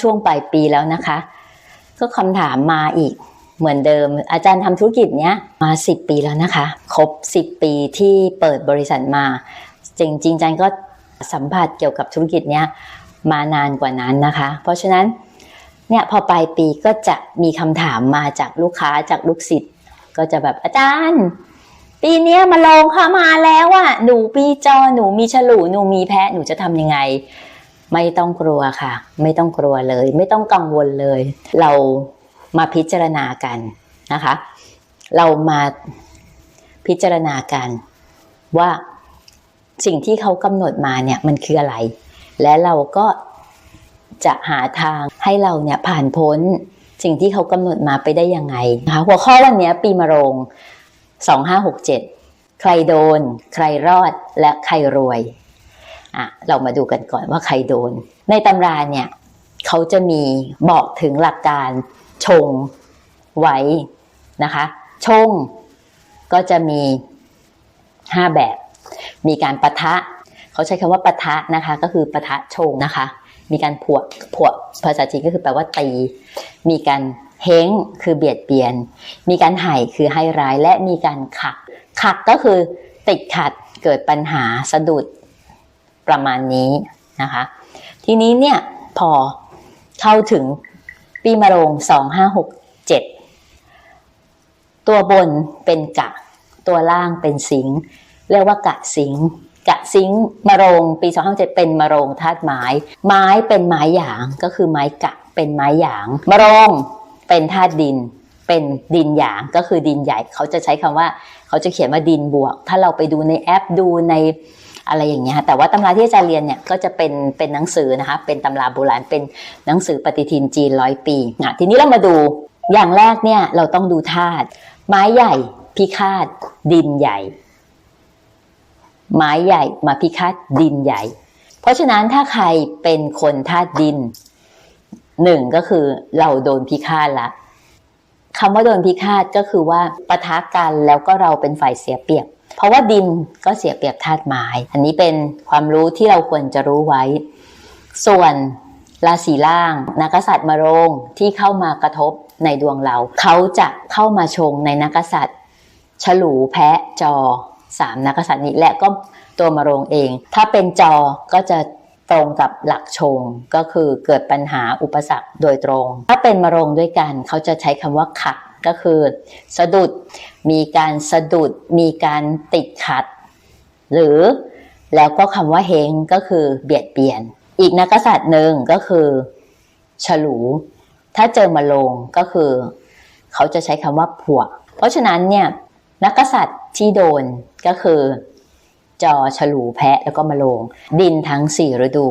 ช่วงปลายปีแล้วนะคะ ก็คำถามมาอีกเหมือนเดิม อาจารย์ทำธุรกิจเนี้ยมา 10 ปีแล้วนะคะ ครบ 10 ปีที่เปิดบริษัทมา จริงจริงอาจารย์ก็สัมผัสเกี่ยวกับธุรกิจเนี้ยมานานกว่านั้นนะคะ เพราะฉะนั้นเนี่ยพอปลายปีก็จะมีคำถามมาจากลูกค้าจากลูกศิษย์ก็จะแบบอาจารย์ ปีนี้มาลงค่ะมาแล้วอะหนูปีจอหนูมีฉลูหนูมีแพะหนูจะทำยังไง ไม่ต้องกลัวค่ะ ไม่ต้องกลัวเลย ไม่ต้องกังวลเลย เรามาพิจารณากันนะคะ เรามาพิจารณากันว่าสิ่งที่เขากำหนดมาเนี่ยมันคืออะไร และเราก็จะหาทางให้เราเนี่ยผ่านพ้นสิ่งที่เขากำหนดมาไปได้ยังไงนะคะหัวข้อวันนี้ปีมะโรง2567 ใครโดน ใครรอดและใครรวย อะเรามาดูกันก่อนว่าใครโดน ในตำราเนี่ยเขาจะมีบอกถึงหลักการชงไว้นะคะชงก็จะมี 5 แบบ มีการปะทะ เขาใช้คำว่าปะทะนะคะ ก็คือปะทะชงนะคะ มีการผวกผวกภาษาจีนก็คือแปลว่าตี มีการเฮ้งคือเบียดเบียน มีการไห่คือให้ร้าย และมีการขักขักก็คือติดขัดเกิดปัญหาสะดุด ประมาณนี้นะคะ ทีนี้เนี่ยพอเข้าถึงปีมะโรง2567 ตัวบนเป็นกะ ตัวล่างเป็นสิง เรียกว่ากะสิง กะสิงมะโรงปี2567เป็นมะโรงธาตุไม้ ไม้เป็นไม้หยางก็คือไม้กะเป็นไม้หยางมะโรงเป็นธาตุดินเป็นดินหยางก็คือดินใหญ่ เขาจะใช้คำว่า เขาจะเขียนว่าดินบวก ถ้าเราไปดูในแอปดูใน อะไรอย่างเงี้ยแต่ว่าตำราที่อาจารย์เรียนเนี่ยก็จะเป็นเป็นหนังสือนะคะเป็นตำราโบราณเป็นหนังสือปฏิทินจีนร้อยปีอะทีนี้เรามาดูอย่างแรกเนี่ยเราต้องดูธาตุไม้ใหญ่พิฆาตดินใหญ่ ไม้ใหญ่มาพิฆาตดินใหญ่ เพราะฉะนั้นถ้าใครเป็นคนธาตุดินหนึ่งก็คือเราโดนพิฆาตละคำว่าโดนพิฆาตก็คือว่าปะทะกันแล้วก็เราเป็นฝ่ายเสียเปรียบ เพราะว่าดินก็เสียเปรียบธาตุไม้อันนี้เป็นความรู้ที่เราควรจะรู้ไว้ ส่วนราศีล่างนักษัตริย์มโรงที่เข้ามากระทบในดวงเรา เขาจะเข้ามาชงในนักษัตริย์ฉลูแพะจอสามนักษัตริย์นี้และก็ตัวมโรงเอง ถ้าเป็นจอก็จะตรงกับหลักชงก็คือเกิดปัญหาอุปสรรคโดยตรง ถ้าเป็นมโรงด้วยกัน เขาจะใช้คำว่าขัด ก็คือสะดุด มีการสะดุด มีการติดขัด หรือแล้วก็คำว่าเฮงก็คือเบียดเบียน อีกนักษัตริย์หนึ่งก็คือ ฉลู ถ้าเจอมะโรงก็คือ เขาจะใช้คำว่าผัว เพราะฉะนั้นเนี่ยนักษัตริย์ที่โดนก็คือ จอฉลูแพะแล้วก็มะโรงดินทั้ง4ฤดู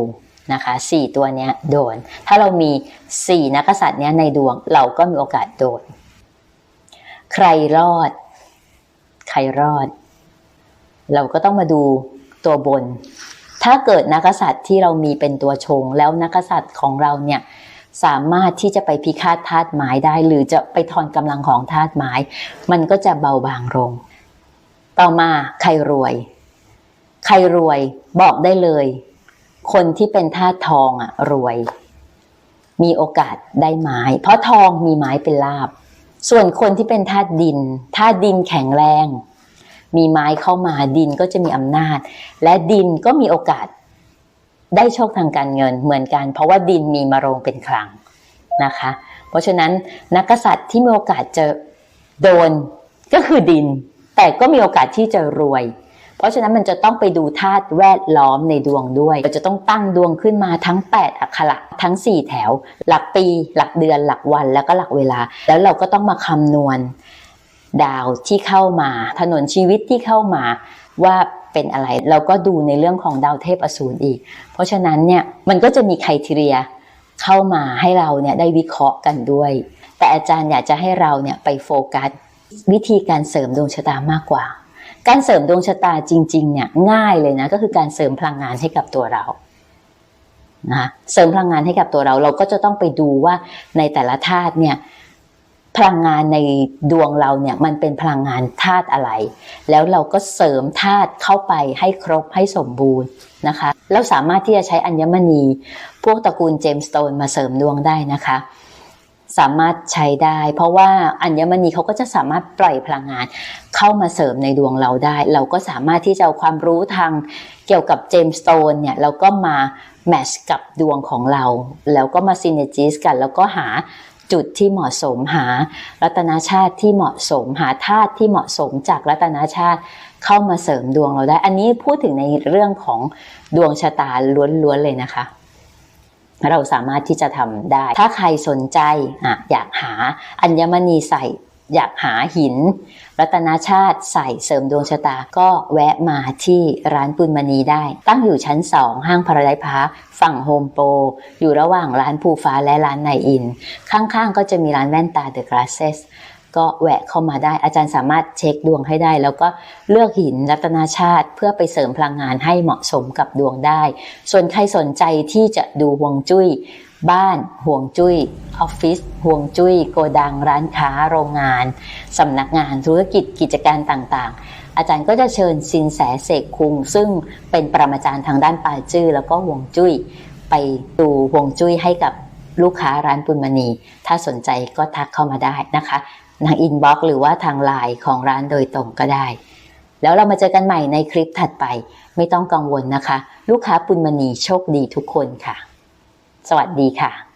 นะคะ4ตัวเนี้ยโดน ถ้าเรามี4นักกษัตริย์เนี้ยในดวงเราก็มีโอกาสโดน ใครรอด ใครรอด เราก็ต้องมาดูตัวบน ถ้าเกิดนักษัตริย์ที่เรามีเป็นตัวชง แล้วนักษัตริย์ของเราเนี่ยสามารถที่จะไปพิฆาตธาตุไม้ได้ หรือจะไปทอนกำลังของธาตุไม้มันก็จะเบาบางลง ต่อมาใครรวย ใครรวยบอกได้เลย คนที่เป็นธาตุทองอะรวย มีโอกาสได้ไม้เพราะทองมีไม้เป็นลาบ ส่วนคนที่เป็นธาตุดินธาตุดินแข็งแรง มีไม้เข้ามาดินก็จะมีอำนาจ และดินก็มีโอกาสได้โชคทางการเงินเหมือนกัน เพราะว่าดินมีมาโรงเป็นคลังนะคะ เพราะฉะนั้นนักกษัตริย์ที่มีโอกาสจะโดนก็คือดิน แต่ก็มีโอกาสที่จะรวย เพราะฉะนั้นมันจะต้องไปดูธาตุแวดล้อมในดวงด้วยเราจะต้องตั้งดวงขึ้นมาทั้ง 8 อักขระทั้ง 4 แถว หลักปี หลักเดือน หลักวันแล้วก็หลักเวลา แล้วเราก็ต้องมาคำนวณดาวที่เข้ามา ถนนชีวิตที่เข้ามาว่าเป็นอะไร เราก็ดูในเรื่องของดาวเทพอสูรอีก เพราะฉะนั้นเนี่ยมันก็จะมีไครทีเรียเข้ามาให้เราเนี่ยได้วิเคราะห์กันด้วย แต่อาจารย์อยากจะให้เราเนี่ยไปโฟกัสวิธีการเสริมดวงชะตามากกว่า การเสริมดวงชะตาจริงๆเนี่ยง่ายเลยนะก็คือการเสริมพลังงานให้กับตัวเรานะเสริมพลังงานให้กับตัวเราเราก็จะต้องไปดูว่าในแต่ละธาตุเนี่ยพลังงานในดวงเราเนี่ยมันเป็นพลังงานธาตุอะไร แล้วเราก็เสริมธาตุเข้าไปให้ครบให้สมบูรณ์นะคะแล้วสามารถที่จะใช้อัญมณี พวกตระกูลเจมสโตนมาเสริมดวงได้นะคะ สามารถใช้ได้ เพราะว่าอัญมณีเขาก็จะสามารถปล่อยพลังงาน เข้ามาเสริมในดวงเราได้ เราก็สามารถที่จะเอาความรู้ทางเกี่ยวกับเจมสโตนเนี่ยเราก็มาแมชกับดวงของเรา แล้วก็มาซินเนจิสกัน แล้วก็หาจุดที่เหมาะสมหารัตนาชาติที่เหมาะสมหาธาตุที่เหมาะสมจากรัตนาชาติเข้ามาเสริมดวงเราได้ อันนี้พูดถึงในเรื่องของดวงชะตาล้วนๆเลยนะคะ เราสามารถที่จะทำได้ ถ้าใครสนใจอะอยากหาอัญมณีใส่ อยากหาหิน รัตนาชาติใส่เสริมดวงชะตา ก็แวะมาที่ร้านปุณมณีได้ ตั้งอยู่ชั้น 2 ห้างพาราไดพาร์คฝั่งโฮมโปรอยู่ระหว่างร้านภูฟ้าและร้านไนอิน ข้างๆก็จะมีร้านแว่นตาเดอะกราเซส ก็แวะเข้ามาได้ อาจารย์สามารถเช็คดวงให้ได้ แล้วก็เลือกหินรัตนาชาติ เพื่อไปเสริมพลังงานให้เหมาะสมกับดวงได้ ส่วนใครสนใจที่จะดูฮวงจุ้ยบ้านห่วงจุ้ยออฟฟิศห่วงจุ้ย โกดังร้านค้าโรงงาน สำนักงานธุรกิจกิจการต่างๆ อาจารย์ก็จะเชิญซินแสเสกคุง ซึ่งเป็นปรมาจารย์ทางด้านปาจื้อแล้วก็ห่วงจุ้ย ไปดูห่วงจุ้ยให้กับลูกค้าร้านปุณมณี ถ้าสนใจก็ทักเข้ามาได้นะคะ ทางอินบ็อกซ์หรือว่าทางไลน์ของร้านโดยตรงก็ได้ แล้วเรามาเจอกันใหม่ในคลิปถัดไป ไม่ต้องกังวลนะคะ ลูกค้าปุณมณีโชคดีทุกคนค่ะ สวัสดีค่ะ